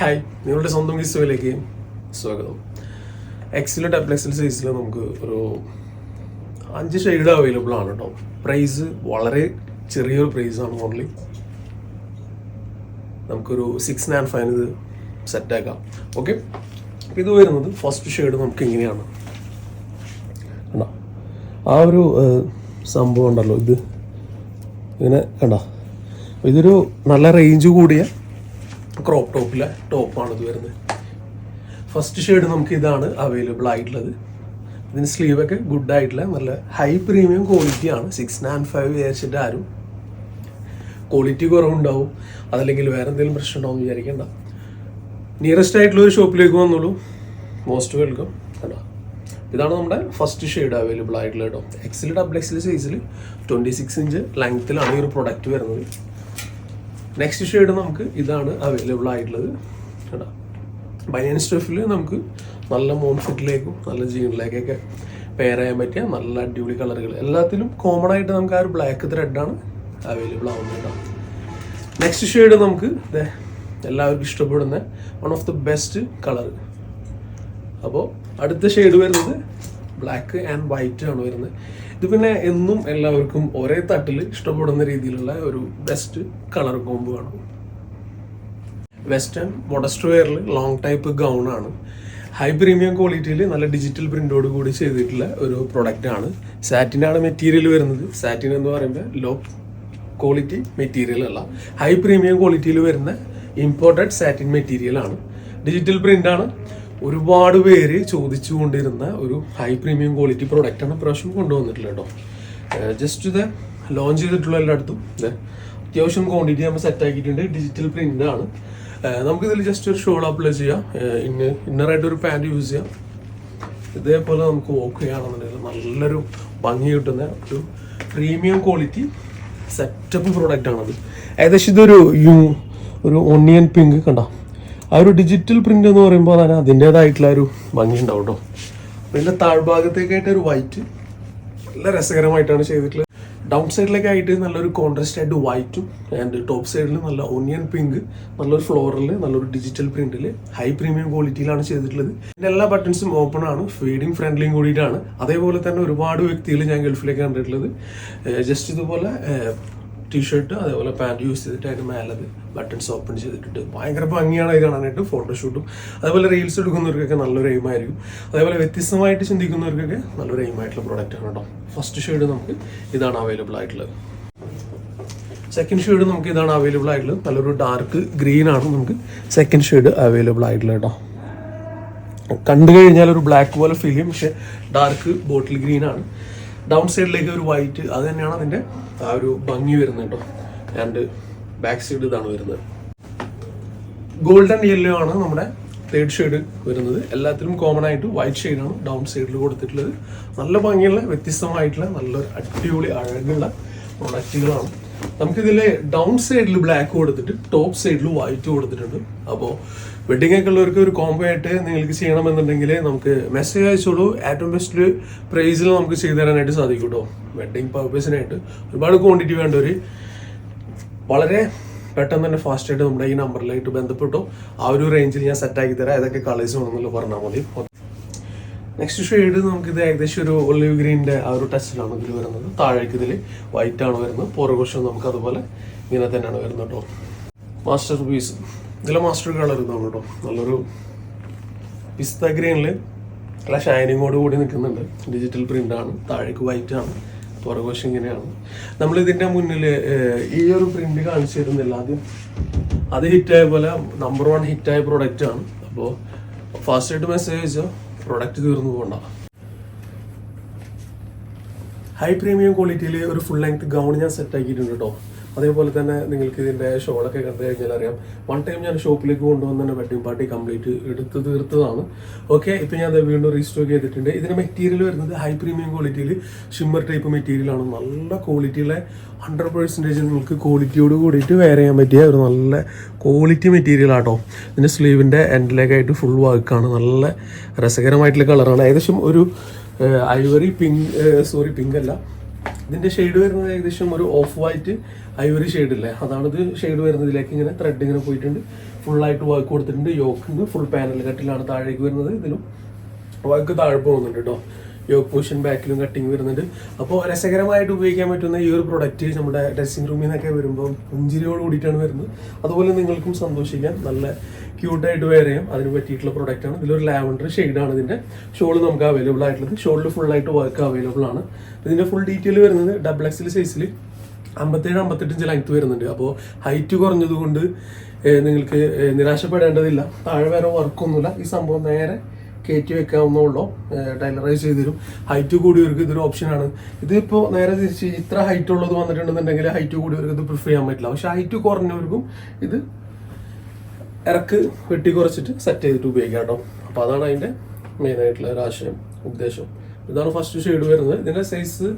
Hi നിങ്ങളുടെ സ്വന്തം കിസ്സോയിലേക്ക് സ്വാഗതം. എക്സിലും എക്സൽ സൈസിൽ നമുക്ക് ഒരു അഞ്ച് ഷെയ്ഡ് അവൈലബിൾ ആണ് കേട്ടോ പ്രൈസ് വളരെ ചെറിയൊരു പ്രൈസാണ് ഓൺലി നമുക്കൊരു സിക്സ് നയൻ ഫൈവ് ഇത് സെറ്റാക്കാം ഓക്കെ ഇത് വരുന്നത് ഫസ്റ്റ് ഷെയ്ഡ് നമുക്ക് ഇങ്ങനെയാണ്. കണ്ടോ? ആ ഒരു സംഭവം ഉണ്ടല്ലോ ഇത്. ഇങ്ങനെ കണ്ടോ? ഇതൊരു നല്ല റേഞ്ച് കൂടിയ ക്രോപ്പ് ടോപ്പിലെ ടോപ്പാണ് ഇത് വരുന്നത്. ഫസ്റ്റ് ഷെയ്ഡ് നമുക്ക് ഇതാണ് അവൈലബിൾ ആയിട്ടുള്ളത്. ഇതിന് സ്ലീവ് ഒക്കെ ഗുഡ് ആയിട്ടുള്ള നല്ല ഹൈ പ്രീമിയം ക്വാളിറ്റി ആണ്. സിക്സ് നയൻ ഫൈവ് വിചാരിച്ചിട്ട് ആരും ക്വാളിറ്റി കുറവുണ്ടാവും. അതല്ലെങ്കിൽ വേറെ എന്തെങ്കിലും പ്രശ്നം ഉണ്ടാവും വിചാരിക്കേണ്ട. നിയറസ്റ്റ് ആയിട്ടുള്ള ഒരു ഷോപ്പിലേക്ക് വന്നോളൂ. മോസ്റ്റ് വെൽക്കം കണ്ടോ? ഇതാണ് നമ്മുടെ ഫസ്റ്റ് ഷെയ്ഡ് അവൈലബിൾ ആയിട്ടുള്ളത് കേട്ടോ. എക്സിൽ ഡബിൾ എക്സിൽ സൈസിൽ ട്വന്റി സിക്സ് ഇഞ്ച് ലെങ്ത്തിലാണ് ഈ ഒരു പ്രൊഡക്റ്റ് വരുന്നത്. നെക്സ്റ്റ് ഷെയ്ഡ് നമുക്ക് ഇതാണ് അവൈലബിൾ ആയിട്ടുള്ളത്. കേട്ടോ? ബനിയൻ സ്റ്റഫിൽ നമുക്ക് നല്ല മോൺസെറ്റിലേക്കും നല്ല ജീനിലേക്കൊക്കെ പെയർ ചെയ്യാൻ പറ്റിയ നല്ല അടിപൊളി കളറുകൾ എല്ലാത്തിലും കോമൺ ആയിട്ട് നമുക്ക് ആ ഒരു ബ്ലാക്ക് ത്രെഡാണ് അവൈലബിൾ ആവുന്നത് നെക്സ്റ്റ് ഷെയ്ഡ് നമുക്ക് എല്ലാവർക്കും ഇഷ്ടപ്പെടുന്ന one of the best colour അപ്പോൾ അടുത്ത ഷെയ്ഡ് വരുന്നത് ബ്ലാക്ക് ആൻഡ് വൈറ്റ് ആണ് വരുന്നത്. ഇത് പിന്നെ എന്നും എല്ലാവർക്കും ഒരേ തട്ടിൽ ഇഷ്ടപ്പെടുന്ന രീതിയിലുള്ള ഒരു ബെസ്റ്റ് കളർ കോംബോ ആണ്. വെസ്റ്റേൺ മോഡസ്റ്റ് വെയറിൽ ലോങ് ടൈപ്പ് ഗൗൺ ആണ്. ഹൈ പ്രീമിയം ക്വാളിറ്റിയിൽ നല്ല ഡിജിറ്റൽ പ്രിന്റോട് കൂടി ചെയ്തിട്ടുള്ള ഒരു പ്രൊഡക്റ്റ് ആണ്. സാറ്റിനാണ് മെറ്റീരിയൽ വരുന്നത്. സാറ്റിൻ എന്ന് പറയുമ്പോൾ ലോ ക്വാളിറ്റി മെറ്റീരിയൽ അല്ല. ഹൈ പ്രീമിയം ക്വാളിറ്റിയിൽ വരുന്ന ഇമ്പോർട്ടഡ് സാറ്റിൻ മെറ്റീരിയൽ ആണ്. ഡിജിറ്റൽ ആണ്. ഒരുപാട് പേര് ചോദിച്ചുകൊണ്ടിരുന്ന ഒരു ഹൈ പ്രീമിയം ക്വാളിറ്റി പ്രോഡക്റ്റ് ആണ് പ്രാവശ്യം കൊണ്ടുവന്നിട്ടുള്ളത് കേട്ടോ. ജസ്റ്റ് ഇത് ലോഞ്ച് ചെയ്തിട്ടുള്ള എല്ലായിടത്തും അത്യാവശ്യം ക്വാണ്ടിറ്റി നമ്മൾ സെറ്റ് ആക്കിയിട്ടുണ്ട് ഡിജിറ്റൽ പ്രിന്റ് ആണ്. നമുക്ക് നമുക്കിതിൽ ജസ്റ്റ് ഒരു ഷോൾ അപ്ലൈ ചെയ്യാം. ഇന്ന് ഇന്നറായിട്ട് ഒരു പാന്റ് യൂസ് ചെയ്യാം. ഇതേപോലെ നമുക്ക് വോക്ക് ചെയ്യുകയാണെന്നുണ്ടെങ്കിൽ നല്ലൊരു ഭംഗി കിട്ടുന്ന ഒരു പ്രീമിയം ക്വാളിറ്റി സെറ്റപ്പ് പ്രോഡക്റ്റ് ആണത്. ഏകദേശം ഇതൊരു യു ഒരു ഒണിയൻ പിങ്ക് കണ്ട? ആ ഒരു ഡിജിറ്റൽ പ്രിന്റ് എന്ന് പറയുമ്പോൾ അതാണ് അതിന്റെതായിട്ടുള്ള ഒരു ഭംഗി ഉണ്ടാവും കേട്ടോ പിന്നെ താഴ്ഭാഗത്തേക്കായിട്ട് ഒരു വൈറ്റ് നല്ല രസകരമായിട്ടാണ് ചെയ്തിട്ടുള്ളത്. ഡൗൺ സൈഡിലൊക്കെ ആയിട്ട് നല്ലൊരു കോൺട്രാസ്റ്റ് ആയിട്ട് വൈറ്റും ആൻഡ് ടോപ്പ് സൈഡിൽ നല്ല ഒനിയൻ പിങ്ക് നല്ലൊരു ഫ്ലോറിൽ നല്ലൊരു ഡിജിറ്റൽ പ്രിന്റിൽ ഹൈ പ്രീമിയം ക്വാളിറ്റിയിലാണ് ചെയ്തിട്ടുള്ളത്. ഇതിന്റെ എല്ലാ ബട്ടൺസും ഓപ്പൺ ആണ് ഫീഡിങ് ഫ്രണ്ട്ലിയും കൂടിയിട്ടാണ്. അതേപോലെ തന്നെ ഒരുപാട് വ്യക്തികൾ ഞാൻ ഗൾഫിലേക്ക് കണ്ടിട്ടുള്ളത്. ജസ്റ്റ് ഇതുപോലെ ടീഷർട്ട് അതേപോലെ പാന്റ് യൂസ് ചെയ്തിട്ട് അതിന് മേലത് ബട്ടൺസ് ഓപ്പൺ ചെയ്തിട്ടുണ്ട് ഭയങ്കര ഭംഗിയാണ് അത് കാണാനായിട്ട്. ഫോട്ടോഷൂട്ടും അതേപോലെ റീൽസ് എടുക്കുന്നവർക്കൊക്കെ നല്ലൊരു എയിമായിരിക്കും അതേപോലെ വ്യത്യസ്തമായിട്ട് ചിന്തിക്കുന്നവർക്കൊക്കെ നല്ലൊരു എയിമായിട്ടുള്ള പ്രോഡക്റ്റാണ് കേട്ടോ ഫസ്റ്റ് ഷെയ്ഡ് നമുക്ക് ഇതാണ് അവൈലബിൾ ആയിട്ടുള്ളത്. സെക്കൻഡ് ഷെയ്ഡ് നമുക്ക് ഇതാണ് അവൈലബിൾ ആയിട്ടുള്ളത്. നല്ലൊരു ഡാർക്ക് ഗ്രീൻ ആണ് നമുക്ക് സെക്കൻഡ് ഷെയ്ഡ് അവൈലബിൾ ആയിട്ടുള്ളത് കേട്ടോ കണ്ടു കഴിഞ്ഞാൽ ഒരു ബ്ലാക്ക് പോലെ ഫീൽ ചെയ്യും. പക്ഷെ ഡാർക്ക് ബോട്ടിൽ ഗ്രീൻ ആണ്. ഡൗൺ സൈഡിലേക്ക് ഒരു വൈറ്റ് അത് തന്നെയാണ് അതിന്റെ ആ ഒരു ഭംഗി വരുന്നത് കേട്ടോ. ആൻഡ് ബാക്ക് സൈഡ് ഇതാണ് വരുന്നത്. ഗോൾഡൻ യെല്ലോ ആണ് നമ്മുടെ തേർഡ് ഷെയ്ഡ് വരുന്നത്. എല്ലാത്തിലും കോമൺ ആയിട്ട് വൈറ്റ് ഷെയ്ഡാണ് ഡൗൺ സൈഡിൽ കൊടുത്തിട്ടുള്ളത്. നല്ല ഭംഗിയുള്ള വ്യത്യസ്തമായിട്ടുള്ള നല്ലൊരു അടിപൊളി അഴകുള്ള പ്രൊഡക്റ്റുകളാണ് നമുക്കിതിൽ ഡൗൺ സൈഡിൽ ബ്ലാക്ക് കൊടുത്തിട്ട് ടോപ്പ് സൈഡിൽ വൈറ്റ് കൊടുത്തിട്ടുണ്ട്. അപ്പോൾ വെഡിങ് ഒക്കെ ഉള്ളവർക്ക് ഒരു കോംബോ ആയിട്ട് നിങ്ങൾക്ക് ചെയ്യണമെന്നുണ്ടെങ്കിൽ നമുക്ക് മെസ്സേജ് അയച്ചോളൂ. ഏറ്റവും ബെസ്റ്റ് പ്രൈസിൽ നമുക്ക് ചെയ്തു തരാനായിട്ട് സാധിക്കും കേട്ടോ വെഡിങ് പർപ്പസിനായിട്ട് ഒരുപാട് ക്വാണ്ടിറ്റി ഒരു വളരെ പെട്ടെന്ന് തന്നെ ഫാസ്റ്റ് ആയിട്ട് നമ്മുടെ ഈ നമ്പറിലായിട്ട് ബന്ധപ്പെട്ടു. ആ ഒരു റേഞ്ചിൽ ഞാൻ സെറ്റാക്കി തരാം. ഏതൊക്കെ കളേഴ്സ് വേണമെന്നുള്ള പറഞ്ഞാൽ മതി. നെക്സ്റ്റ് ഷെയ്ഡ് നമുക്കിത് ഏകദേശം ഒരു ഒലിവ് ഗ്രീനിന്റെ ആ ഒരു ടച്ചിലാണ് ഇതിൽ വരുന്നത്. താഴേക്ക് ഇതിൽ വൈറ്റ് ആണ് വരുന്നത്. പുറകുവശം നമുക്ക് അതുപോലെ ഇങ്ങനെ തന്നെയാണ് വരുന്നത് കേട്ടോ മാസ്റ്റർ പീസ് ഇതിലെ മാസ്റ്റർ കളർ ഇതാണ് കേട്ടോ നല്ലൊരു പിസ്ത ഗ്രീനിൽ നല്ല ഷൈനിങ്ങോട് കൂടി നിൽക്കുന്നുണ്ട്. ഡിജിറ്റൽ പ്രിന്റ് ആണ്. താഴേക്ക് വൈറ്റ് ആണ്. പുറകുവശം ഇങ്ങനെയാണ്. നമ്മൾ ഇതിന്റെ മുന്നിൽ ഈ ഒരു പ്രിന്റ് കാണിച്ചു തരുന്നില്ല. ആദ്യം അത് ഹിറ്റായ പോലെ നമ്പർ വൺ ഹിറ്റായ പ്രൊഡക്റ്റ് ആണ്. അപ്പോൾ ഫാസ്റ്റ് ആയിട്ട് മെസ്സേജ് അയച്ചോ? പ്രൊഡക്റ്റ് തീർന്നു പോകണ്ട ഹൈ പ്രീമിയം ക്വാളിറ്റിയിൽ ഒരു ഫുൾ ലെങ്ത് ഗൗൺ ഞാൻ സെറ്റ് ആക്കിയിട്ടുണ്ട് കേട്ടോ അതേപോലെ തന്നെ നിങ്ങൾക്ക് ഇതിന്റെ ഷോളൊക്കെ കണ്ടു കഴിഞ്ഞാൽ അറിയാം. വൺ ടൈം ഞാൻ ഷോപ്പിലേക്ക് കൊണ്ടുവന്ന തന്നെ വെഡിങ് പാർട്ടി കംപ്ലീറ്റ് എടുത്ത് തീർത്തതാണ്. ഓക്കെ ഇപ്പൊ ഞാൻ ദേ വീണ്ടും റീസ്റ്റോക്ക് ചെയ്തിട്ടുണ്ട്. ഇതിന്റെ മെറ്റീരിയൽ വരുന്നത് ഹൈ പ്രീമിയം ക്വാളിറ്റിയിൽ ഷിമ്മർ ടൈപ്പ് മെറ്റീരിയലാണ് നല്ല ക്വാളിറ്റിയിലെ ഹൺഡ്രഡ് പെർസെന്റേജ് നിങ്ങൾക്ക് ക്വാളിറ്റിയോട് കൂടിയിട്ട് വെയർ ചെയ്യാൻ പറ്റിയ ഒരു നല്ല ക്വാളിറ്റി മെറ്റീരിയൽ ആട്ടോ. ഇതിന്റെ സ്ലീവിന്റെ എൻഡിലേക്കായിട്ട് ഫുൾ വർക്കാണ് നല്ല രസകരമായിട്ടുള്ള കളറാണ് ഏകദേശം ഒരു ഐവറി പിങ്ക് സോറി പിങ്ക് അല്ല. ഇതിന്റെ ഷെയ്ഡ് വരുന്നത് ഏകദേശം ഒരു ഓഫ് വൈറ്റ് ഐവറി ഷെയ്ഡ് ഇല്ലേ? അതാണ് ഇത് ഷെയ്ഡ് വരുന്നതിലേക്ക് ഇങ്ങനെ ത്രെഡ് ഇങ്ങനെ പോയിട്ടുണ്ട്. ഫുള്ളായിട്ട് വർക്ക് കൊടുത്തിട്ടുണ്ട്. യോക്കിന് ഫുൾ പാനൽ കട്ടിലാണ് താഴേക്ക് വരുന്നത്. ഇതിലും വർക്ക് താഴെ പോകുന്നുണ്ട് കേട്ടോ യോക്ക് പോഷൻ ബാക്കിലും കട്ടിങ് വരുന്നുണ്ട്. അപ്പോൾ രസകരമായിട്ട് ഉപയോഗിക്കാൻ പറ്റുന്ന ഈ ഒരു പ്രൊഡക്റ്റ് നമ്മുടെ ഡ്രസ്സിംഗ് റൂമിൽ നിന്നൊക്കെ വരുമ്പോൾ പുഞ്ചിരിയോട് കൂടിയിട്ടാണ് വരുന്നത്. അതുപോലെ നിങ്ങൾക്കും സന്തോഷിക്കാൻ നല്ല ക്യൂട്ടായിട്ട് ചെയ്യാം. അതിന് പറ്റിയിട്ടുള്ള പ്രൊഡക്റ്റാണ് ഇതിലൊരു ലാവൻഡർ ആണ് ഇതിന്റെ ഷോൾ നമുക്ക് അവൈലബിൾ ആയിട്ടുള്ളത്. ഷോളിൽ ഫുൾ ആയിട്ട് വർക്ക് അവൈലബിൾ ആണ്. ഇതിന്റെ ഫുൾ ഡീറ്റെയിൽ വരുന്നത് ഡബിൾ എക്സിൽ സൈസിൽ അമ്പത്തേഴ് അമ്പത്തെട്ട് ഇഞ്ച് ലെങ്ത് വരുന്നുണ്ട് അപ്പോൾ ഹൈറ്റ് കുറഞ്ഞതുകൊണ്ട് നിങ്ങൾക്ക് നിരാശപ്പെടേണ്ടതില്ല. താഴെ വരെ വർക്കൊന്നുമില്ല ഈ സംഭവം നേരെ കയറ്റി വെക്കാവുന്നുള്ളൂ ടൈലറൈസ് ചെയ്ത് തരും. ഹൈറ്റ് കൂടിയവർക്ക് ഇതൊരു ഓപ്ഷനാണ് ഇതിപ്പോൾ നേരെ തിരിച്ച് ഇത്ര ഹൈറ്റ് ഉള്ളത് വന്നിട്ടുണ്ടെന്നുണ്ടെങ്കിൽ ഹൈറ്റ് കൂടിയവർക്ക് ഇത് പ്രിഫർ ചെയ്യാൻ പറ്റില്ല. പക്ഷെ ഹൈറ്റ് കുറഞ്ഞവർക്കും ഇത് ഇറക്ക് വെട്ടി കുറച്ചിട്ട് സെറ്റ് ചെയ്തിട്ട് ഉപയോഗിക്കാം കേട്ടോ. അപ്പോൾ അതാണ് അതിന്റെ മെയിനായിട്ടുള്ള ഒരു ആശയം ഉദ്ദേശം. ഇതാണ് ഫസ്റ്റ് ഷെയ്ഡ് വരുന്നത്. ഇതിന്റെ സൈസ്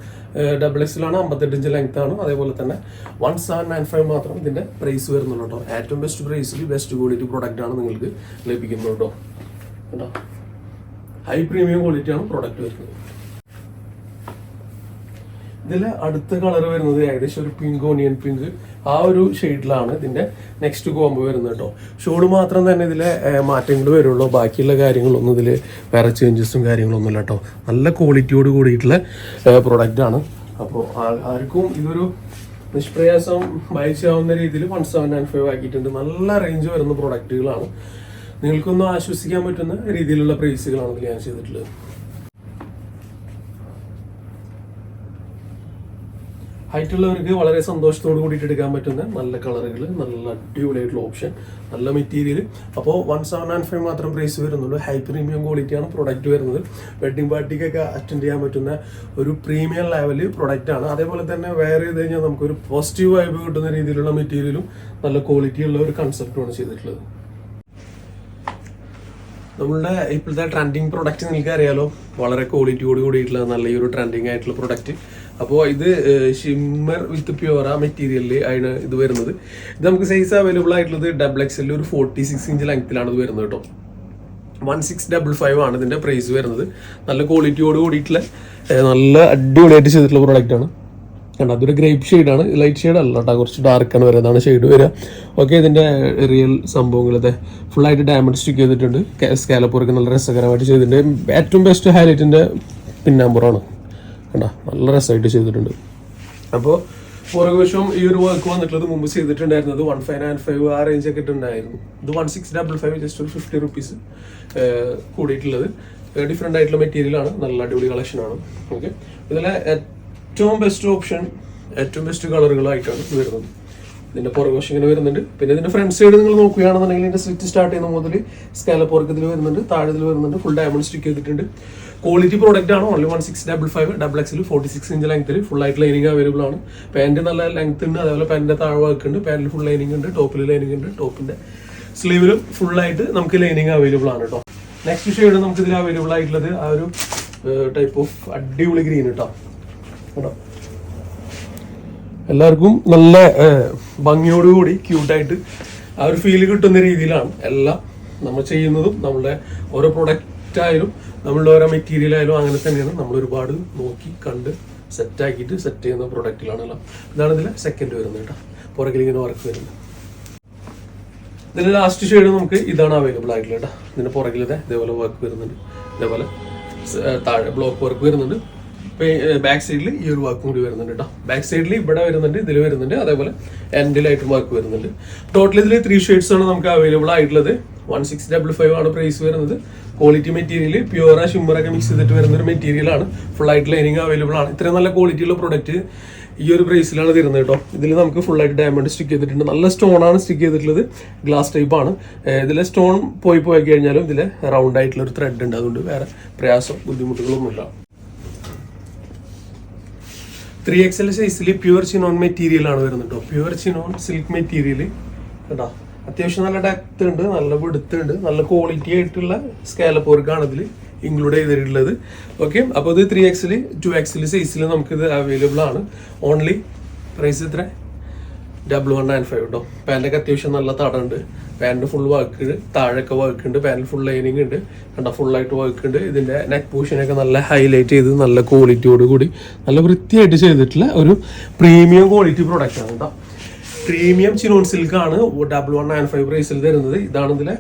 ഡബിൾ എക്സിലാണ് അമ്പത്തെട്ട് ഇഞ്ച് ലെങ്ത് ആണ്. അതേപോലെ തന്നെ വൺ സെവൻ നയൻ ഫൈവ് മാത്രം ഇതിന്റെ പ്രൈസ് വരുന്നുള്ളൂ കേട്ടോ. ഏറ്റവും ബെസ്റ്റ് പ്രൈസിൽ ബെസ്റ്റ് ക്വാളിറ്റി പ്രോഡക്റ്റ് ആണ് നിങ്ങൾക്ക് ലഭിക്കുന്നത് കേട്ടോ. കേട്ടോ ഹൈ പ്രീമിയം ക്വാളിറ്റി ആണ് പ്രോഡക്റ്റ് വരുന്നത്. ഇതിൽ അടുത്ത കളർ വരുന്നത് ഏകദേശം ഒരു പിങ്ക് ഓണിയൻ പിങ്ക് ആ ഒരു ഷെയ്ഡിലാണ് ഇതിന്റെ നെക്സ്റ്റ് കോമ്പ് വരുന്നത് കേട്ടോ ഷോഡ് മാത്രം തന്നെ ഇതിലെ മാറ്റങ്ങൾ വരുള്ളൂ. ബാക്കിയുള്ള കാര്യങ്ങളൊന്നും ഇതിൽ വേറെ ചേഞ്ചസും കാര്യങ്ങളൊന്നുമില്ല കേട്ടോ നല്ല ക്വാളിറ്റിയോട് കൂടിയിട്ടുള്ള പ്രൊഡക്റ്റ് ആണ്. അപ്പോൾ ആർക്കും ഇതൊരു നിഷ്പ്രയാസം ചെയ്യാവുന്ന രീതിയിൽ വൺ സെവൻ നയൻ ഫൈവ് ആക്കിയിട്ടുണ്ട്. നല്ല റേഞ്ച് വരുന്ന പ്രൊഡക്റ്റുകളാണ് നിങ്ങൾക്കൊന്നും ആശ്വസിക്കാൻ പറ്റുന്ന രീതിയിലുള്ള പ്രൈസുകളാണ് ഞാൻ ചെയ്തിട്ടുള്ളത്. ഹൈറ്റ് ഉള്ളവർക്ക് വളരെ സന്തോഷത്തോട് കൂടിയിട്ട് എടുക്കാൻ പറ്റുന്ന നല്ല കളറുകൾ നല്ല അടിപൊളിയായിട്ടുള്ള ഓപ്ഷൻ നല്ല മെറ്റീരിയൽ അപ്പോൾ വൺ സെവൻ ആൻഡ് ഫൈവ് മാത്രം പ്രൈസ് വരുന്നുള്ളൂ. ഹൈ പ്രീമിയം ക്വാളിറ്റിയാണ് പ്രൊഡക്റ്റ് വരുന്നത്. വെഡിങ് പാർട്ടിക്കൊക്കെ അറ്റൻഡ് ചെയ്യാൻ പറ്റുന്ന ഒരു പ്രീമിയം ലെവൽ പ്രൊഡക്റ്റ് ആണ്. അതേപോലെ തന്നെ വെയർ ചെയ്ത് കഴിഞ്ഞാൽ നമുക്കൊരു പോസിറ്റീവ് വൈബ് കിട്ടുന്ന രീതിയിലുള്ള മെറ്റീരിയലും നല്ല ക്വാളിറ്റി ഉള്ള ഒരു കൺസെപ്റ്റുമാണ് ചെയ്തിട്ടുള്ളത്. നമ്മളുടെ ഇപ്പോഴത്തെ ട്രെൻഡിങ് പ്രൊഡക്റ്റ് നിങ്ങൾക്ക് അറിയാലോ? വളരെ ക്വാളിറ്റിയോട് കൂടിയിട്ടുള്ള നല്ല ഈ ഒരു ട്രെൻഡിങ് ആയിട്ടുള്ള പ്രൊഡക്റ്റ് അപ്പോൾ ഇത് ഷിമ്മർ വിത്ത് പ്യുവറ മെറ്റീരിയലിൽ ആണ് ഇത് വരുന്നത്. ഇത് നമുക്ക് സൈസ് അവൈലബിൾ ആയിട്ടുള്ളത് ഡബിൾ എക്സലിൽ ഒരു ഫോർട്ടി സിക്സ് ഇഞ്ച് ലെങ്ത്തിലാണ് ഇത് വരുന്നത് കേട്ടോ. വൺ സിക്സ് ഡബിൾ ഫൈവ് ആണ് ഇതിന്റെ പ്രൈസ് വരുന്നത്. നല്ല ക്വാളിറ്റിയോട് കൂടിയിട്ടുള്ള നല്ല അടിപൊളിയായിട്ട് ചെയ്തിട്ടുള്ള പ്രോഡക്റ്റ് ആണ്. കണ്ടോ അതൊരു ഗ്രേപ്പ് ഷെയ്ഡാണ് ലൈറ്റ് ഷെയ്ഡ് അല്ല കേട്ടോ കുറച്ച് ഡാർക്കാണ് വരുന്നതാണ് ഷെയ്ഡ് വരിക. ഓക്കെ ഇതിന്റെ റിയൽ സംഭവങ്ങൾ ഫുൾ ഫുള്ളായിട്ട് ഡയമണ്ട് സ്റ്റിക്ക് ചെയ്തിട്ടുണ്ട്. സ്കാലപ്പ് വർക്ക് നല്ല രസകരമായിട്ട് ചെയ്തിട്ടുണ്ട്. ഏറ്റവും ബെസ്റ്റ് ഹൈലൈറ്റിന്റെ പിന്നാമ്പുറാണ് കണ്ടോ? നല്ല രസമായിട്ട് ചെയ്തിട്ടുണ്ട്. അപ്പോൾ പുറകുവശം ഈ ഒരു വർക്ക് വന്നിട്ടുള്ളത് മുമ്പ് ചെയ്തിട്ടുണ്ടായിരുന്നത് വൺ ഫൈവ് നയൻ ഫൈവ് ആ റേഞ്ച് ഒക്കെ ഇട്ടുണ്ടായിരുന്നു. ഇത് one six double five just ഒരു ഫിഫ്റ്റി റുപ്പീസ് കൂടിയിട്ടുള്ളത്. ഡിഫറെന്റ് ആയിട്ടുള്ള മെറ്റീരിയൽ ആണ്. നല്ല അടിപൊളി കളക്ഷൻ ആണ്. ഓക്കെ ഇതിലെ ഏറ്റവും ബെസ്റ്റ് ഓപ്ഷൻ ഏറ്റവും ബെസ്റ്റ് കളറുകളായിട്ടാണ് വരുന്നത്. ഇതിന്റെ പുറകുവശം ഇങ്ങനെ വരുന്നുണ്ട്. പിന്നെ ഇതിന്റെ ഫ്രണ്ട് സൈഡ് നിങ്ങൾ നോക്കുകയാണെന്നുണ്ടെങ്കിൽ ഇതിന്റെ സ്വിച്ച് സ്റ്റാർട്ട് ചെയ്യുന്ന മുതൽ സ്കാലപ്പ് വർക്ക് ഇതിൽ വരുന്നുണ്ട്. താഴെ ഇതിൽ വരുന്നുണ്ട്. ഫുൾ ഡയമണ്ട് സ്റ്റിക്ക് ചെയ്തിട്ടുണ്ട്. ക്വാളിറ്റി പ്രോഡക്റ്റ് ആണ്? Only one six double five double എക്സിൽ ഫോർട്ടി സിക്സ് ഇഞ്ച് ലെങ്ത്തിൽ ഫുൾ ആയിട്ട് ലൈനിങ് അവൈലബിൾ ആണ്. പാന്റ് നല്ല ലെങ്ത് ഉണ്ട് അതേപോലെ പാന്റിന്റെ താഴെ വർക്ക് ഉണ്ട് പാന്റിൽ ഫുൾ ലൈനിങ് ഉണ്ട് ടോപ്പിൽ ലൈനിങ് ഉണ്ട് ടോപ്പിന്റെ സ്ലീവിലും ഫുൾ ആയിട്ട് നമുക്ക് ലൈനിങ് അവൈലബിൾ ആണ് കേട്ടോ നെക്സ്റ്റ് ഷെയ്ഡ് നമുക്ക് ഇതിൽ അവൈലബിൾ ആയിട്ടുള്ളത് ആ ഒരു ടൈപ്പ് ഓഫ് അടിപൊളി ഗ്രീൻ കേട്ടോ കേട്ടോ എല്ലാവർക്കും നല്ല ഭംഗിയോടുകൂടി ക്യൂട്ടായിട്ട് ആ ഒരു ഫീൽ കിട്ടുന്ന രീതിയിലാണ് എല്ലാം നമ്മൾ ചെയ്യുന്നതും നമ്മളുടെ ഓരോ പ്രൊഡക്റ്റ് ആയാലും നമ്മളുടെ ഓരോ മെറ്റീരിയൽ ആയാലും അങ്ങനെ തന്നെയാണ്. നമ്മൾ ഒരുപാട് നോക്കി കണ്ട് സെറ്റ് ആക്കിയിട്ട് സെറ്റ് ചെയ്യുന്ന പ്രൊഡക്റ്റിലാണ് എല്ലാം ഇതാണ് ഇതിൽ സെക്കൻഡ് വരുന്നത് കേട്ടോ. പുറകിൽ ഇങ്ങനെ വർക്ക് വരുന്നത് ഇതിന്റെ ലാസ്റ്റ് ഷെയ്ഡ് നമുക്ക് ഇതാണ് അവൈലബിൾ ആയിട്ടുള്ളത് കേട്ടോ. ഇതിന്റെ പുറകിലത്തെ ഇതേ ഇതേപോലെ വർക്ക് വരുന്നുണ്ട്. ഇതേപോലെ താഴെ ബ്ലോക്ക് വർക്ക് വരുന്നുണ്ട്. ബാക്ക് സൈഡിൽ ഈ ഒരു വർക്കും കൂടി വരുന്നുണ്ട് കേട്ടോ. ബാക്ക് സൈഡിൽ ഇവിടെ വരുന്നുണ്ട് ഇതിൽ വരുന്നുണ്ട്. അതേപോലെ എൻഡിലായിട്ട് വർക്ക് വരുന്നുണ്ട്. ടോട്ടൽ ഇതിൽ ത്രീ ഷെയ്ഡ്സ് ആണ് നമുക്ക് അവൈലബിൾ ആയിട്ടുള്ളത്. വൺ സിക്സ് ഡബിൾ ഫൈവ് ആണ് പ്രൈസ് വരുന്നത്. ക്വാളിറ്റി മെറ്റീരിയൽ പ്യുവറ ഷിമ്മറൊക്കെ മിക്സ് ചെയ്തിട്ട് വരുന്ന ഒരു മെറ്റീരിയൽ ആണ്. ഫുൾ ആയിട്ട് ലൈനിങ് അവൈലബിൾ ആണ്. ഇത്രയും നല്ല ക്വാളിറ്റിയുള്ള പ്രൊഡക്റ്റ് ഈ ഒരു പ്രൈസിലാണ് തരുന്നത് കേട്ടോ. ഇതിൽ നമുക്ക് ഫുൾ ആയിട്ട് ഡയമണ്ട് സ്റ്റിക്ക് ചെയ്തിട്ടുണ്ട്. നല്ല സ്റ്റോൺ ആണ് സ്റ്റിക്ക് ചെയ്തിട്ടുള്ളത്. ഗ്ലാസ് ടൈപ്പ് ആണ്. ഇതിലെ സ്റ്റോൺ പോയി പോയി കഴിഞ്ഞാലും ഇതിലെ റൗണ്ട് ആയിട്ടുള്ള ഒരു ത്രെഡ് ഉണ്ട്. അതുകൊണ്ട് വേറെ പ്രയാസം ബുദ്ധിമുട്ടുകളൊന്നുമില്ല. ത്രീ എക്സ് എൽ സൈസിൽ പ്യുവർ ചിനോൺ മെറ്റീരിയൽ ആണ് വരുന്നത് കേട്ടോ. പ്യുവർ ചിനോൺ സിൽക്ക് മെറ്റീരിയൽ കേട്ടോ അത്യാവശ്യം നല്ല ഡെപ്ത് ഉണ്ട് നല്ല വെടുത്ത് ഉണ്ട് നല്ല ക്വാളിറ്റി ആയിട്ടുള്ള സ്കാലപ്പ് വർക്കാണ് ഇതിൽ ഇൻക്ലൂഡ് ചെയ്തിട്ടുള്ളത്. ഓക്കെ അപ്പോൾ ഇത് ത്രീ എക്സിൽ ടു എക്സിൽ സൈസിൽ നമുക്കിത് അവൈലബിൾ ആണ്. ഓൺലി പ്രൈസ് ഇത്ര. ഡബിൾ വൺ നയൻ ഫൈവ് കേട്ടോ പാന്റൊക്കെ അത്യാവശ്യം നല്ല തടമുണ്ട് പാന്റ് ഫുൾ വർക്ക് താഴെയൊക്കെ വർക്ക് ഉണ്ട് പാന്റ് ഫുൾ ലൈനിങ് ഉണ്ട്. കണ്ടോ ഫുള്ളായിട്ട് വർക്ക് ഉണ്ട്. ഇതിന്റെ നെക്ക് പോർഷനൊക്കെ നല്ല ഹൈലൈറ്റ് ചെയ്ത് നല്ല ക്വാളിറ്റിയോട് കൂടി നല്ല വൃത്തിയായിട്ട് ചെയ്തിട്ടുള്ള ഒരു പ്രീമിയം ക്വാളിറ്റി പ്രോഡക്റ്റ് ആണ് കേട്ടോ. പ്രീമിയം ചിനോൺ സിൽക്ക് ആണ് ഡബിൾ വൺ നയൻ ഫൈവ് പ്രൈസിൽ തരുന്നത് ഇതാണ് ഇതിലെ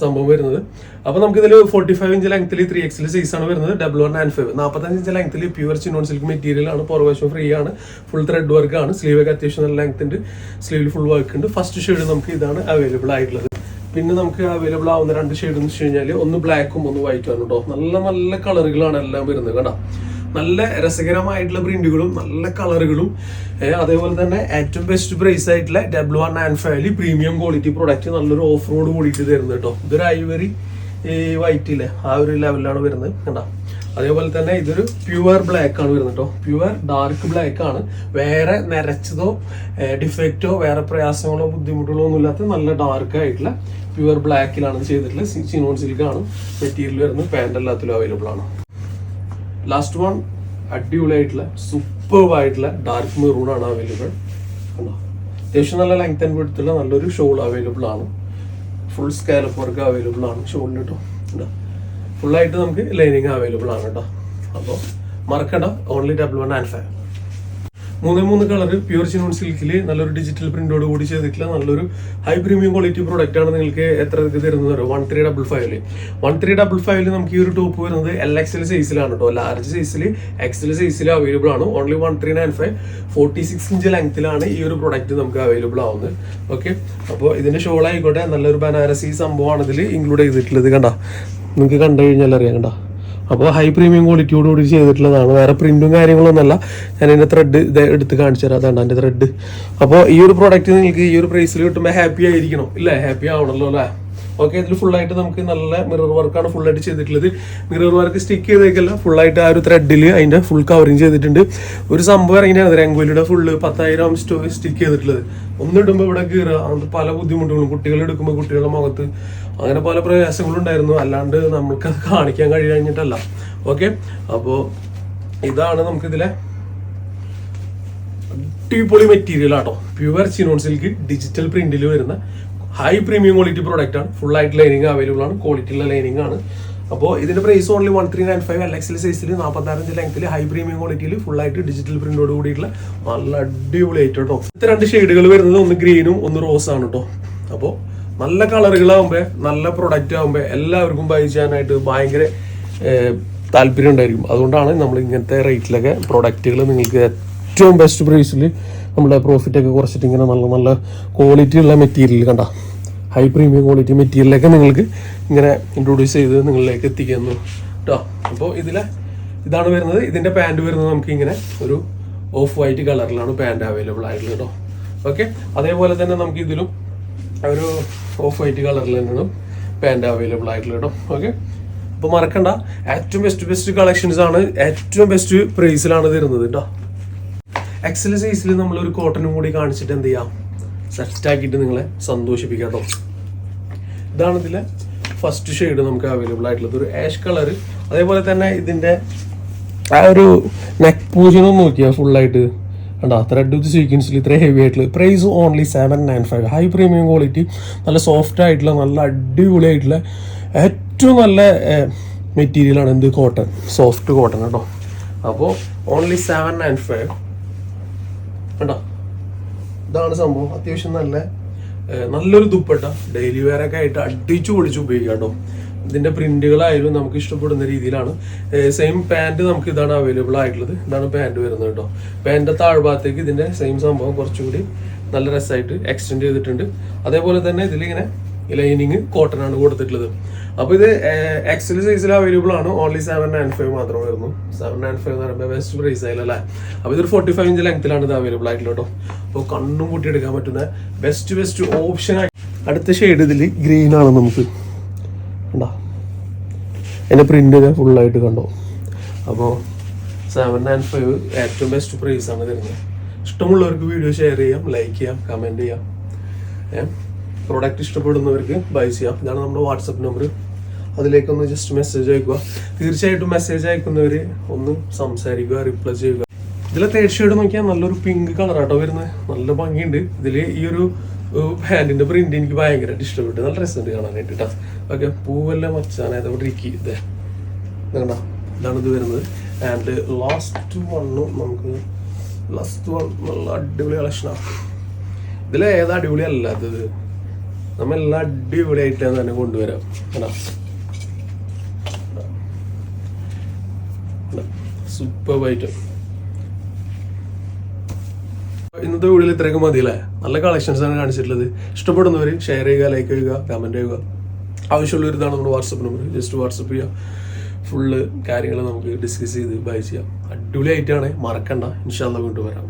സംഭവം വരുന്നത്. അപ്പോൾ നമുക്ക് ഇതിൽ ഫോർട്ടി ഫൈവ് ഇഞ്ച് ലെങ്ത്തിൽ ത്രീ എക്സിൽ സൈസ് ആണ് വരുന്നത് ഡബിൾ വൺ നയൻ ഫൈവ് നാൽപ്പത്തഞ്ച് ഇഞ്ച് ലെങ്ത്തിൽ പ്യുവർ ചിനോൺ സിൽക്ക് മെറ്റീരിയൽ ആണ്. പുറവശം ഫ്രീ ആണ്. ഫുൾ ത്രെഡ് വർക്ക് ആണ്. സ്ലീവ് ഒക്കെ അത്യാവശ്യം നല്ല ലെങ്ത് ഉണ്ട്. സ്ലീവിൽ ഫുൾ വർക്ക് ഉണ്ട്. ഫസ്റ്റ് ഷെയ്ഡ് നമുക്ക് ഇതാണ് അവൈലബിൾ ആയിട്ടുള്ളത്. പിന്നെ നമുക്ക് അവൈലബിൾ ആവുന്ന രണ്ട് ഷെയ്ഡ് എന്ന് വെച്ച് കഴിഞ്ഞാൽ ഒന്ന് ബ്ലാക്കും ഒന്ന് വൈറ്റും ആണ് കേട്ടോ നല്ല നല്ല കളറുകളാണ് എല്ലാം വരുന്നത്. കേട്ടോ നല്ല രസകരമായിട്ടുള്ള പ്രിന്റുകളും നല്ല കളറുകളും. അതേപോലെ തന്നെ ഏറ്റവും ബെസ്റ്റ് പ്രൈസ് ആയിട്ടുള്ള W one and five premium quality product നല്ലൊരു ഓഫ് റോഡ് കൂടിയിട്ട് തരുന്നത് കേട്ടോ ഇതൊരു ഐവറി ഈ വൈറ്റ് ഇല്ലേ? ആ ഒരു ലെവലിലാണ് വരുന്നത്. കണ്ടോ? അതേപോലെ തന്നെ ഇതൊരു പ്യുവർ ബ്ലാക്ക് ആണ് വരുന്നത് കേട്ടോ പ്യുവർ ഡാർക്ക് ബ്ലാക്ക് ആണ്. വേറെ നരച്ചതോ ഡിഫക്റ്റോ വേറെ പ്രയാസങ്ങളോ ബുദ്ധിമുട്ടുകളോ ഒന്നും ഇല്ലാത്ത നല്ല ഡാർക്ക് ആയിട്ടുള്ള പ്യുവർ ബ്ലാക്കിലാണ് ചെയ്തിട്ടുള്ളത്. സിനോൺ സിൽക്ക് ആണ്. മെറ്റീരിയൽ വരുന്നത്. പാന്റ് എല്ലാത്തിലും അവൈലബിൾ ആണ്. ലാസ്റ്റ് വൺ അടിപൊളിയായിട്ടുള്ള സൂപ്പർ ആയിട്ടുള്ള ഡാർക്ക് മെറൂൺ ആണ് അവൈലബിൾ കണ്ടോ? അത്യാവശ്യം നല്ല ലെങ്ത് ആൻഡ് വിടുത്തുള്ള നല്ലൊരു ഷോൾ അവൈലബിൾ ആണ്. ഫുൾ സ്കാലപ്പ് വർക്ക് അവൈലബിൾ ആണ് ഷോളിന് കേട്ടോ കേട്ടോ ഫുള്ളായിട്ട് നമുക്ക് ലൈനിങ് അവൈലബിൾ ആണ് കേട്ടോ അപ്പോൾ മറക്കണ്ട. Only double one and five മൂന്ന് മൂന്ന് കളർ പ്യൂർ ചിനോൺ സിൽക്കിൽ നല്ലൊരു ഡിജിറ്റൽ പ്രിന്റോട് കൂടി ചെയ്തിട്ടുള്ള നല്ലൊരു ഹൈ പ്രീമിയം ക്വാളിറ്റി പ്രോഡക്റ്റ് ആണ് നിങ്ങൾക്ക് എത്ര ഇത് തരുന്നത് വൺ ത്രീ ഡബിൾ ഫൈവിൽ വൺ ത്രീ ഡബിൾ ഫൈവിൽ നമുക്ക് ഈ ഒരു ടോപ്പ് വരുന്നത് എൽ എക്സൽ സൈസിലാണ് കേട്ടോ ലാർജ് സൈസിൽ എക്സൽ സൈസിൽ അവൈലബിൾ ആണ്. Only one three nine five forty six inch ലെങ്ത്തിലാണ് ഈ ഒരു പ്രോഡക്റ്റ് നമുക്ക് അവൈലബിൾ ആവുന്നത്. ഓക്കെ അപ്പോൾ ഇതിന്റെ ഷോൾ ആയിക്കോട്ടെ നല്ലൊരു ബനാരസി സംഭവമാണ് ഇതിൽ ഇൻക്ലൂഡ് ചെയ്തിട്ടുള്ളത് കണ്ട. നിങ്ങൾക്ക് കണ്ടു കഴിഞ്ഞാൽ അറിയാം കണ്ട. അപ്പോൾ ഹൈ പ്രീമിയം ക്വാളിറ്റിയോട് കൂടി ചെയ്തിട്ടുള്ളതാണ്. വേറെ പ്രിന്റും കാര്യങ്ങളൊന്നുമല്ല ഞാൻ എന്റെ ത്രെഡ് ഇത് എടുത്ത് കാണിച്ചു തരാം. അതാണ് എന്റെ ത്രെഡ് അപ്പോൾ ഈ ഒരു പ്രോഡക്റ്റ് നിങ്ങൾക്ക് ഈ ഒരു പ്രൈസിൽ കിട്ടുമ്പോൾ ഹാപ്പി ആയിരിക്കണം. ഇല്ലേ? ഹാപ്പി ആവണല്ലോ അല്ലേ? ഓക്കെ ഇതിൽ ഫുള്ളായിട്ട് നമുക്ക് നല്ല മിറർ വർക്കാണ് ഫുള്ളായിട്ട് ചെയ്തിട്ടുള്ളത്. മിറർ വർക്ക് സ്റ്റിക്ക് ചെയ്തേക്കല്ല. ഫുള്ളായിട്ട് ആ ഒരു ത്രെഡിൽ അതിന്റെ ഫുൾ കവറിങ് ചെയ്തിട്ടുണ്ട്. ഒരു സംഭവം ഇറങ്ങിയാണ് രംഗോലിയുടെ ഫുള്ള് പത്തായിരം സ്റ്റോ സ്റ്റിക്ക് ചെയ്തിട്ടുള്ളത്. ഒന്നിടുമ്പോൾ ഇവിടെ കീറുക അങ്ങനത്തെ പല ബുദ്ധിമുട്ടുകളും. കുട്ടികൾ എടുക്കുമ്പോൾ കുട്ടികളുടെ മുഖത്ത് അങ്ങനെ പല പ്രയാസങ്ങളും ഉണ്ടായിരുന്നു അല്ലാണ്ട് നമ്മൾക്ക് അത് കാണിക്കാൻ കഴിയാഞ്ഞിട്ടല്ല. ഓക്കെ അപ്പോൾ ഇതാണ് നമുക്കിതിലെ അടിപൊളി മെറ്റീരിയൽ ആട്ടോ. പ്യുവർ ചിനോൺ സിൽക്ക് ഡിജിറ്റൽ പ്രിന്റിൽ വരുന്ന ഹൈ പ്രീമിയം ക്വാളിറ്റി പ്രോഡക്റ്റ് ആണ്. ഫുൾ ആയിട്ട് ലൈനിങ് അവൈലബിൾ ആണ്. ക്വാളിറ്റി ഉള്ള ലൈനിങ് ആണ്. അപ്പോൾ ഇതിന്റെ price only one three nine five L എക്സിൽ സൈസിൽ നാൽപ്പത്താറഞ്ച് ലെങ്ത്തിൽ ഹൈ പ്രീമിയം ക്വാളിറ്റിയിൽ ഫുൾ ആയിട്ട് ഡിജിറ്റൽ പ്രിന്റോട് കൂടിയിട്ടുള്ള നല്ല അടിപൊളി ആയിട്ട് കേട്ടോ ഇത്ര രണ്ട് ഷെയ്ഡുകൾ വരുന്നത്. ഒന്ന് ഗ്രീനും ഒന്ന് റോസ് ആണ് കേട്ടോ അപ്പോൾ നല്ല കളറുകളാകുമ്പോൾ നല്ല പ്രൊഡക്റ്റ് ആകുമ്പോൾ എല്ലാവർക്കും ബൈ ചെയ്യാനായിട്ട് ഭയങ്കര താല്പര്യം ഉണ്ടായിരിക്കും. അതുകൊണ്ടാണ് നമ്മൾ ഇങ്ങനത്തെ റേറ്റിലൊക്കെ പ്രൊഡക്റ്റുകൾ നിങ്ങൾക്ക് ഏറ്റവും ബെസ്റ്റ് പ്രൈസിൽ നമ്മുടെ പ്രോഫിറ്റ് ഒക്കെ കുറച്ചിട്ട് ഇങ്ങനെ നല്ല നല്ല ക്വാളിറ്റി ഉള്ള മെറ്റീരിയൽ കണ്ട. ഹൈ പ്രീമിയം ക്വാളിറ്റി മെറ്റീരിയലൊക്കെ നിങ്ങൾക്ക് ഇങ്ങനെ ഇൻട്രൊഡ്യൂസ് ചെയ്ത് നിങ്ങളിലേക്ക് എത്തിക്കുന്നു. കേട്ടോ അപ്പോൾ ഇതിലെ ഇതാണ് വരുന്നത്. ഇതിന്റെ പാന്റ് വരുന്നത് നമുക്ക് ഇങ്ങനെ ഒരു ഓഫ് വൈറ്റ് കളറിലാണ് പാന്റ് അവൈലബിൾ ആയിട്ടുള്ളത് കേട്ടോ ഓക്കെ അതേപോലെ തന്നെ നമുക്ക് ഇതിലും ഒരു ഓഫ് വൈറ്റ് കളറിൽ തന്നെയാണ് പാന്റ് അവൈലബിൾ ആയിട്ടുള്ളത് കേട്ടോ ഓക്കെ അപ്പോൾ മറക്കണ്ട. ഏറ്റവും ബെസ്റ്റ് ബെസ്റ്റ് കളക്ഷൻസ് ആണ്. ഏറ്റവും ബെസ്റ്റ് പ്രൈസിലാണ് തരുന്നത് കേട്ടോ എക്സൽ സൈസിൽ നമ്മൾ ഒരു കോട്ടനും കൂടി കാണിച്ചിട്ട് എന്ത് ചെയ്യാം? സെറ്റ് ആക്കിയിട്ട് നിങ്ങളെ സന്തോഷിപ്പിക്കാം കേട്ടോ ഇതാണ് ഇതിലെ ഫസ്റ്റ് ഷെയ്ഡ് നമുക്ക് അവൈലബിൾ ആയിട്ടുള്ളത്. ഒരു ആഷ് കളർ അതേപോലെ തന്നെ ഇതിന്റെ ആ ഒരു നെക്ക് പൂജനം നോക്കിയാൽ ഫുള്ളായിട്ട് കണ്ടാ? ത്രെഡ് വിത്ത് സീക്വൻസിൽ ഇത്ര ഹെവി ആയിട്ടുള്ള price only seven nine five high premium quality നല്ല സോഫ്റ്റ് ആയിട്ടുള്ള നല്ല അടിപൊളി ആയിട്ടുള്ള ഏറ്റവും നല്ല മെറ്റീരിയലാണ് എന്ത്? കോട്ടൺ സോഫ്റ്റ് കോട്ടൺ കേട്ടോ അപ്പോൾ ഓൺലി സെവൻ നയൻ ഫൈവ് കണ്ടോ? ഇതാണ് സംഭവം. അത്യാവശ്യം നല്ല നല്ലൊരു ദുപ്പട്ട. ഡെയിലി വെയർ ഒക്കെ ആയിട്ട് അടിച്ചു പൊളിച്ച് ഉപയോഗിക്കാം കേട്ടോ. ഇതിന്റെ പ്രിന്റുകളായാലും നമുക്ക് ഇഷ്ടപ്പെടുന്ന രീതിയിലാണ്. സെയിം പാന്റ് നമുക്ക് ഇതാണ് അവൈലബിൾ ആയിട്ടുള്ളത്. ഇതാണ് പാന്റ് വരുന്നത് കേട്ടോ. പാന്റ് താഴ്ഭാഗത്തേക്ക് ഇതിന്റെ സെയിം സംഭവം കുറച്ചുകൂടി നല്ല രസമായിട്ട് എക്സ്റ്റെൻഡ് ചെയ്തിട്ടുണ്ട്. അതേപോലെ തന്നെ ഇതിലിങ്ങനെ ലൈനിങ് കോട്ടൺ ആണ് കൊടുത്തിട്ടുള്ളത്. അപ്പോൾ ഇത് എക്സൽ സൈസിൽ അവൈലബിൾ ആണ്. ഓൺലി സെവൻ നയൻ ഫൈവ് മാത്രം വരുന്നു. സെവൻ നയൻ ഫൈവ് എന്ന് പറയുമ്പോൾ ബെസ്റ്റ് പ്രൈസ് ആയില്ലല്ലേ അപ്പൊ ഇതൊരു ഫോർട്ടി ഫൈവ് ഇഞ്ച് ലെങ്ത്തിലാണ് ഇത് അവൈലബിൾ ആയിട്ടുള്ളത് കേട്ടോ. അപ്പോൾ കണ്ണും കൂട്ടി എടുക്കാൻ പറ്റുന്ന ബെസ്റ്റ് ബെസ്റ്റ് ഓപ്ഷൻ അടുത്ത ഷെയ്ഡ് ഇതിൽ ഗ്രീൻ ആണ് നമുക്ക്. കണ്ടോ? എന്റെ പ്രിന്റ് ഫുള്ളായിട്ട് കണ്ടോ. അപ്പോൾ സെവൻ നയൻ ഫൈവ് ഏറ്റവും ബെസ്റ്റ് പ്രൈസ് ആണ് തരുന്നത്. ഇഷ്ടമുള്ളവർക്ക് വീഡിയോ ഷെയർ ചെയ്യാം ലൈക്ക് ചെയ്യാം കമന്റ് ചെയ്യാം. പ്രോഡക്റ്റ് ഇഷ്ടപ്പെടുന്നവർക്ക് ബൈ ചെയ്യാം. ഇതാണ് നമ്മുടെ വാട്സപ്പ് നമ്പർ അതിലേക്കൊന്ന് ജസ്റ്റ് മെസ്സേജ് അയക്കുക. തീർച്ചയായിട്ടും മെസ്സേജ് അയക്കുന്നവർ ഒന്ന് സംസാരിക്കുക റിപ്ലൈ ചെയ്യുക. ഇതിലെ തേർഡ് നോക്കിയാൽ നല്ലൊരു പിങ്ക് കളറാട്ടോ വരുന്നത്. നല്ല ഭംഗിയുണ്ട്. ഇതിൽ ഈ ഒരു പാന്റിന്റെ പ്രിന്റ് എനിക്ക് ഭയങ്കരമായിട്ട് ഇഷ്ടപ്പെട്ടു. നല്ല രസമുണ്ട് കാണാനായിട്ട് കേട്ടോ ഓക്കെ പൂവെല്ലാം മച്ചാനായത് അവിടെ ഇരിക്കി. ഇതേ കണ്ട? ഇതാണ് ഇത് വരുന്നത്. ആൻഡ് ലാസ്റ്റ് വണ്ണും നമുക്ക് ലാസ്റ്റ് വൺ നല്ല അടിപൊളി കളക്ഷനാണ് ഇതിൽ ഏതാ അടിപൊളി അല്ലാത്തത് നമ്മളെല്ലാം അടിപൊളിയായിട്ട് തന്നെ കൊണ്ടുവരാം. കേട്ടോ സൂപ്പർ ഐറ്റം ഇന്നത്തെ വീഡിയോയിൽ ഇത്രയൊക്കെ മതിയല്ലേ? നല്ല കളക്ഷൻസ് ആണ് കാണിച്ചിട്ടുള്ളത്. ഇഷ്ടപ്പെടുന്നവർ ഷെയർ ചെയ്യുക ലൈക്ക് ചെയ്യുക കമന്റ് ചെയ്യുക. ആവശ്യമുള്ള ഇതാണ് നമ്മുടെ വാട്സപ്പ് നമ്പർ ജസ്റ്റ് വാട്സപ്പ് ചെയ്യുക ഫുള്ള് കാര്യങ്ങൾ നമുക്ക് ഡിസ്കസ് ചെയ്ത് ബൈ ചെയ്യാം. അടിപൊളി അടിപൊളിയായിട്ടാണ് മറക്കണ്ട. ഇൻഷാല്ല വീണ്ടും വരാം.